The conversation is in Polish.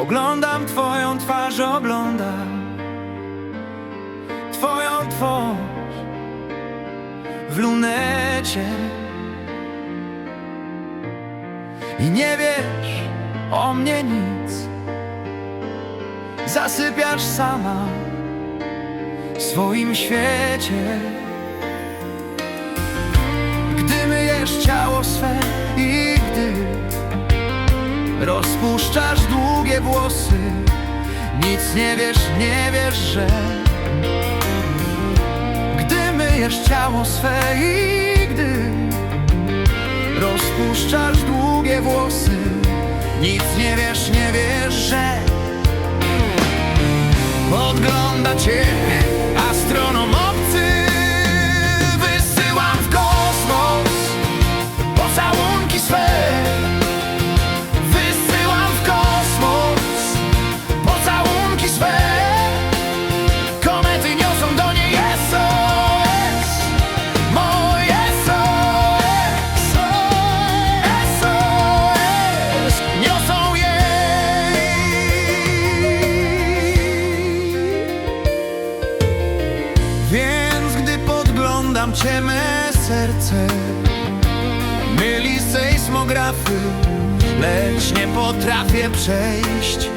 Oglądam twoją twarz, oglądam Twoją twarz w lunecie. I nie wiesz o mnie nic. Zasypiasz sama w swoim świecie. Gdy myjesz ciało swe Rozpuszczasz długie włosy. Nic nie wiesz, nie wiesz, że Gdy myjesz ciało swe i gdy Rozpuszczasz długie włosy Nic nie wiesz, nie wiesz, że Podgląda cię podglądam cię me serce. Myli sejsmografy Lecz nie potrafię przejść